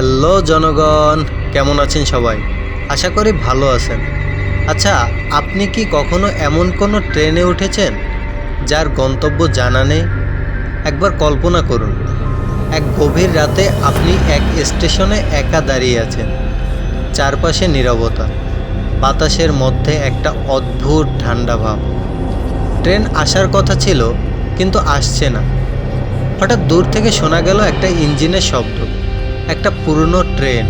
Hello জনগণ, কেমন আছেন সবাই? আশা করি ভালো আছেন। আচ্ছা আপনি কি কখনো এমন কোনো ট্রেনে উঠেছেন যার গন্তব্য জানা নেই? একবার কল্পনা করুন। এক গভীর রাতে আপনি এক স্টেশনে একা দাঁড়িয়ে আছেন। চারপাশে নীরবতা, বাতাসের মধ্যে একটা অদ্ভুত ঠান্ডা ভাব। ট্রেন আসার কথা ছিল, কিন্তু আসছে না। হঠাৎ দূর থেকে শোনা গেল একটা ইঞ্জিনের শব্দ। একটা পুরনো ট্রেন,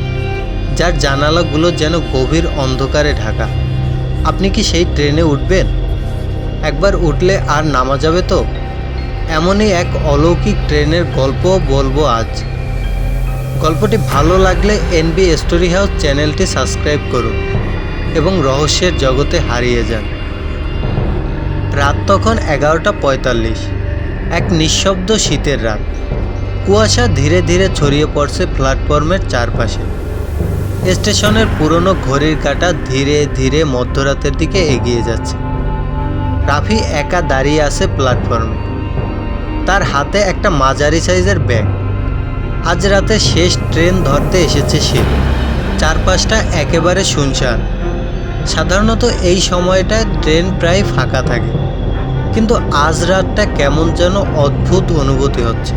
যার জানালাগুলো যেন গভীর অন্ধকারে ঢাকা। আপনি কি সেই ট্রেনে উঠবেন? একবার উঠলে আর নামা যাবে তো? এমনই এক অলৌকিক ট্রেনের গল্প বলব আজ। গল্পটি ভালো লাগলে এনবি স্টোরি হাউস চ্যানেলটি সাবস্ক্রাইব করুন এবং রহস্যের জগতে হারিয়ে যান। রাত তখন এগারোটা পঁয়তাল্লিশ, এক নিঃশব্দ শীতের রাত। কুয়াশা ধীরে ধীরে ছড়িয়ে পড়ছে প্ল্যাটফর্মের চারপাশে। স্টেশনের পুরনো ঘড়ির কাঁটা ধীরে ধীরে মধ্যরাতের দিকে এগিয়ে যাচ্ছে। রাফি একা দাঁড়িয়ে আছে প্ল্যাটফর্মে। তার হাতে একটা মাঝারি সাইজের ব্যাগ। আজ রাতে শেষ ট্রেন ধরতে এসেছে সে। চারপাশটা একেবারে শুনশান। সাধারণত এই সময়টায় ট্রেন প্রায় ফাঁকা থাকে। কিন্তু আজ রাতটা কেমন যেন অদ্ভুত অনুভূতি হচ্ছে।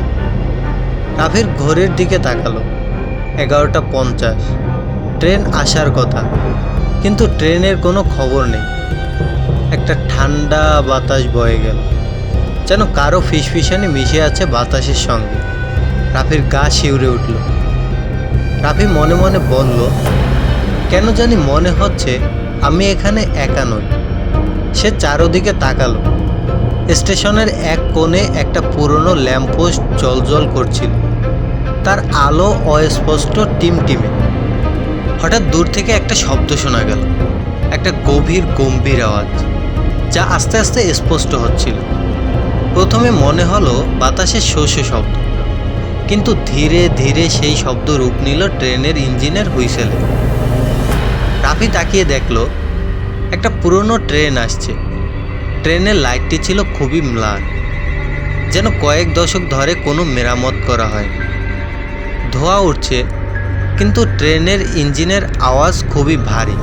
রাফির ঘড়ির দিকে তাকালো। এগারোটা পঞ্চাশ। ট্রেন আসার কথা। কিন্তু ট্রেনের কোনো খবর নেই। একটা ঠান্ডা বাতাস বয়ে গেল। যেন কারও ফিসফিসানি মিশে আছে বাতাসের সঙ্গে। রাফির গা শিউরে উঠল। রাফি মনে মনে বলল, কেন জানি মনে হচ্ছে আমি এখানে একা নই। সে চারোদিকে তাকালো। স্টেশনের এক কোণে একটা পুরনো ল্যাম্পপোস্ট জলজল করছিল। তার আলো অস্পষ্ট টিমটিমে। হঠাৎ দূর থেকে একটা শব্দ শোনা গেল। একটা গভীর, গম্ভীর আওয়াজ, যা আস্তে আস্তে স্পষ্ট হচ্ছিল। প্রথমে মনে হলো বাতাসের শোষ শব্দ, কিন্তু ধীরে ধীরে সেই শব্দ রূপ নিল ট্রেনের ইঞ্জিনের হুইসেলে। রাফি তাকিয়ে দেখল, একটা পুরনো ট্রেন আসছে। ট্রেনের লাইটটি ছিল খুবই ম্লান, যেন কয়েক দশক ধরে কোনো মেরামত করা হয়। ধোঁয়া উঠছে, কিন্তু ট্রেনের ইঞ্জিনের আওয়াজ খুবই ভারী,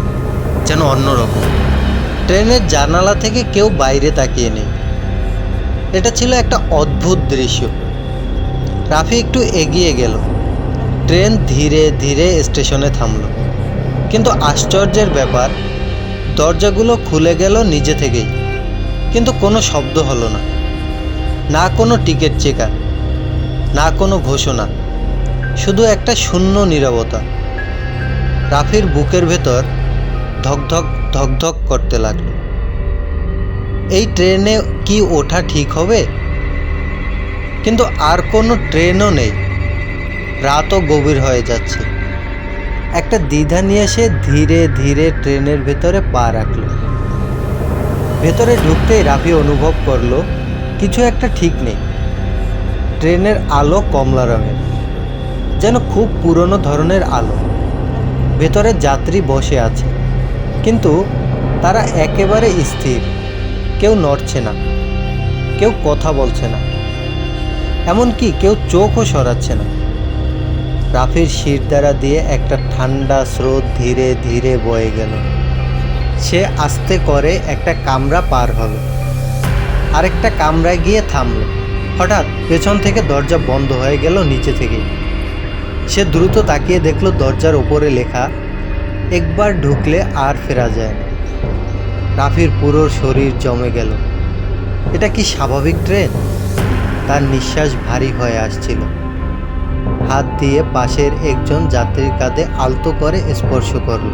যেন অন্যরকম। ট্রেনের জানালা থেকে কেউ বাইরে তাকিয়ে নেই। এটা ছিল একটা অদ্ভুত দৃশ্য। রাফি একটু এগিয়ে গেল। ট্রেন ধীরে ধীরে স্টেশনে থামল। কিন্তু আশ্চর্যের ব্যাপার, দরজাগুলো খুলে গেল নিজে থেকেই। কিন্তু কোনো শব্দ হলো না। না কোনো টিকিট চেকার, না কোনো ঘোষণা, শুধু একটা শূন্য নিরবতা। রাফির বুকের ভেতর ধকধক ধকধক করতে লাগল। এই ট্রেনে কি ওঠা ঠিক হবে? কিন্তু আর কোনো ট্রেনও নেই। রাতও গভীর হয়ে যাচ্ছে। একটা দ্বিধা নিয়ে সে ধীরে ধীরে ট্রেনের ভেতরে পা রাখল। ভেতরে ঢুকতেই রাফি অনুভব করল, কিছু একটা ঠিক নেই। ট্রেনের আলো কমলা রঙের, যেন খুব পুরনো ধরনের আলো। ভেতরে যাত্রী বসে আছে, কিন্তু তারা একেবারে স্থির। কেউ নড়ছে না, কেউ কথা বলছে না, এমনকি কেউ চোখও সরাচ্ছে না। রাফির শির দ্বারা দিয়ে একটা ঠান্ডা স্রোত ধীরে ধীরে বয়ে গেল। সে আস্তে করে একটা কামরা পার হলো। আরেকটা কামরায় গিয়ে থামলো। হঠাৎ পেছন থেকে দরজা বন্ধ হয়ে গেল নিচে থেকেই সে দ্রুত তাকিয়ে দেখল দরজার ওপরে লেখা, একবার ঢুকলে আর ফেরা যায় না। রাফির পুরো শরীর জমে গেল। এটা কি স্বাভাবিক ট্রেন? তার নিঃশ্বাস ভারী হয়ে আসছিল। হাত দিয়ে পাশের একজন যাত্রীর কাঁধে আলতো করে স্পর্শ করল।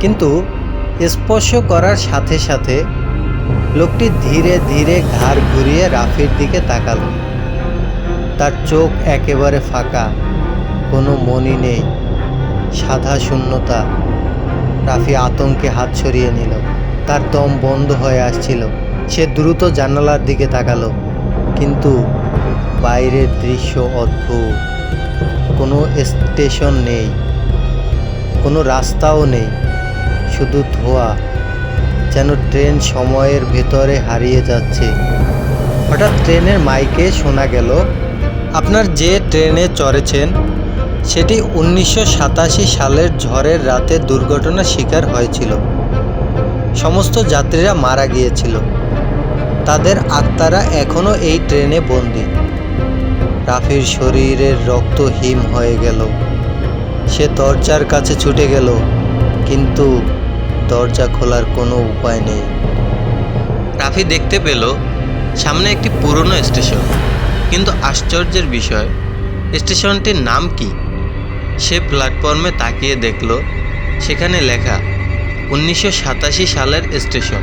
কিন্তু স্পর্শ করার সাথে সাথে লোকটি ধীরে ধীরে ঘাড় ঘুরিয়ে রাফির দিকে তাকালো। তার চোখ একেবারে ফাঁকা, কোনো মনি নেই সাধা শূন্যতা। রাফি আতঙ্কে হাত সরিয়ে নিল, তার দম বন্ধ হয়ে আসছিল। সে দ্রুত জানালার দিকে তাকালো, কিন্তু বাইরের দৃশ্য অদ্ভুত। কোনো স্টেশন নেই, কোনো রাস্তাও নেই। শুধু ধোয়া, যেন ট্রেন সময়ের ভেতরে হারিয়ে যাচ্ছে। হঠাৎ ট্রেনের মাইকে শোনা গেল, আপনার যে ট্রেনে চড়েছেন, সেটি উনিশশো সাতাশি সালের ঝড়ের রাতে দুর্ঘটনার শিকার হয়েছিল। সমস্ত যাত্রীরা মারা গিয়েছিল। তাদের আত্মারা এখনও এই ট্রেনে বন্দী। রাফির শরীরের রক্ত হিম হয়ে গেল। সে দরজার কাছে ছুটে গেল, কিন্তু দরজা খোলার কোনো উপায় নেই। রাফি দেখতে পেল সামনে একটি পুরনো স্টেশন। কিন্তু আশ্চর্যের বিষয়, স্টেশনটির নাম কি? সে প্ল্যাটফর্মে তাকিয়ে দেখল, সেখানে লেখা, উনিশশো সাতাশি সালের স্টেশন।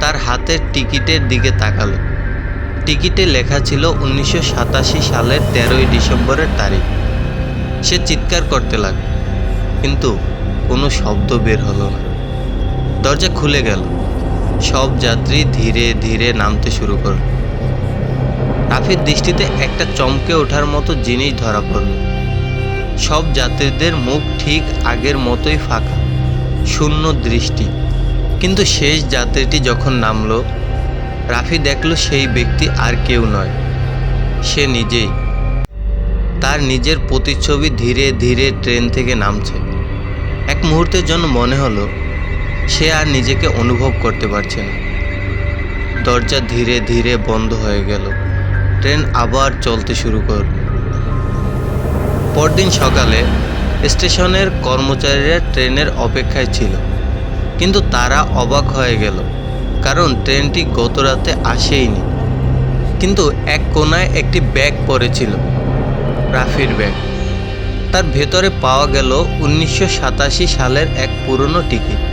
তার হাতের টিকিটের দিকে তাকালো। টিকিটে লেখা ছিল উনিশশো সাতাশি সালের তেরোই ডিসেম্বরের তারিখ। সে চিৎকার করতে লাগল, কিন্তু কোনো শব্দ বের হলো না। দরজা খুলে গেল। সব যাত্রী ধীরে ধীরে নামতে শুরু করল। রাফির দৃষ্টিতে একটা চমকে ওঠার মতো জিনিস ধরা পড়ল। সব যাত্রীদের মুখ ঠিক আগের মতোই ফাঁকা, শূন্য দৃষ্টি। কিন্তু শেষ যাত্রীটি যখন নামলো, রাফি দেখল সেই ব্যক্তি আর কেউ নয়। সে নিজেই। তার নিজের প্রতিচ্ছবি ধীরে ধীরে ট্রেন থেকে নামছে। এক মুহূর্তের জন্য মনে হলো সে আর নিজেকে অনুভব করতে পারছে না। দরজা ধীরে ধীরে বন্ধ হয়ে গেল। ট্রেন আবার চলতে শুরু করল পরদিন সকালে স্টেশনের কর্মচারীরা ট্রেনের অপেক্ষায় ছিল। কিন্তু তারা অবাক হয়ে গেল, কারণ ট্রেনটি গত রাতে আসেইনি। কিন্তু এক কোনায় একটি ব্যাগ পড়েছিল, রাফির ব্যাগ। তার ভেতরে পাওয়া গেল উনিশশো সাতাশি সালের এক পুরনো টিকিট।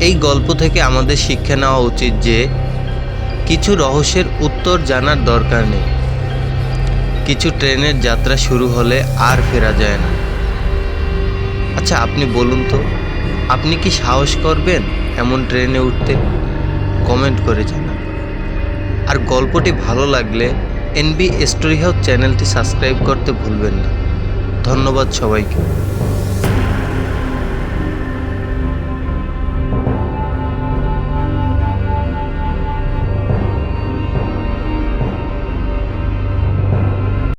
এই গল্প থেকে আমাদের শিক্ষা নেওয়া উচিত যে কিছু রহস্যের উত্তর জানার দরকার নেই। কিছু ট্রেনের যাত্রা শুরু হলে আর ফেরা যায় না। আচ্ছা আপনি বলুন তো, আপনি কি সাহস করবেন এমন ট্রেনে উঠতে? কমেন্ট করে জানান। আর গল্পটি ভালো লাগলে এনবি স্টোরি হাউস চ্যানেলটি সাবস্ক্রাইব করতে ভুলবেন না। ধন্যবাদ সবাইকে।